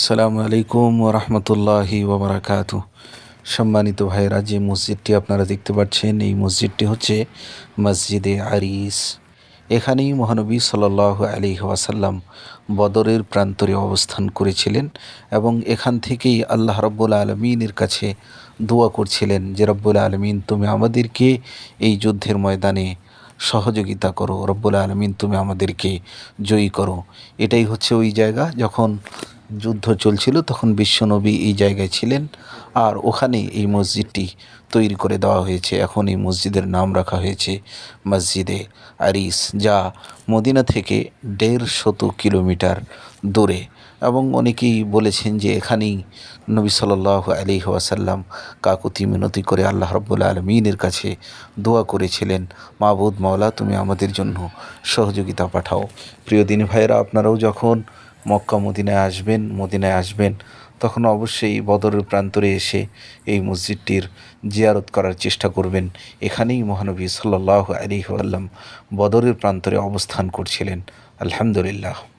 সালামু আলাইকুম রহমতুল্লাহি ওবরাকাত। সম্মানিত ভাইয়েরা, যে মসজিদটি আপনারা দেখতে পাচ্ছেন, এই মসজিদটি হচ্ছে মসজিদে আরিস। এখানেই মহানবী সাল্লাহ আলী ওয়াসাল্লাম বদরের প্রান্তরে অবস্থান করেছিলেন এবং এখান থেকেই আল্লাহ রব্বুল আলমিনের কাছে দোয়া করছিলেন যে, রব্বুল আলমিন, তুমি আমাদেরকে এই যুদ্ধের ময়দানে সহযোগিতা করো। রব্বুল আলমিন, তুমি আমাদেরকে জয়ী করো। এটাই হচ্ছে ওই জায়গা যখন যুদ্ধ চলছিল, তখন বিশ্বনবী এই জায়গায় ছিলেন আর ওখানে এই মসজিদটি তৈরি করে দেওয়া হয়েছে। এখন এই মসজিদের নাম রাখা হয়েছে মসজিদে আরিস, যা মদিনা থেকে দেড় শত কিলোমিটার দূরে। এবং অনেকেই বলেছেন যে এখানেই নবী সাল্লাহ আলী ওয়াসাল্লাম কাকুতি মিনতি করে আল্লাহ রব্বুল আলমিনের কাছে দোয়া করেছিলেন মাহবুদ মাওলা, তুমি আমাদের জন্য সহযোগিতা পাঠাও। প্রিয় দিনী ভাইয়েরা, আপনারাও যখন মক্কা মদিনায় আসবেন মদিনায় আসবেন। তখন অবশ্যই বদরের প্রান্তরে এসে এই মসজিদটির জিয়ারত করার চেষ্টা করবেন। এখানেই মহানবী সাল্লাহ আলী আল্লাম বদরের প্রান্তরে অবস্থান করছিলেন। আলহামদুলিল্লাহ।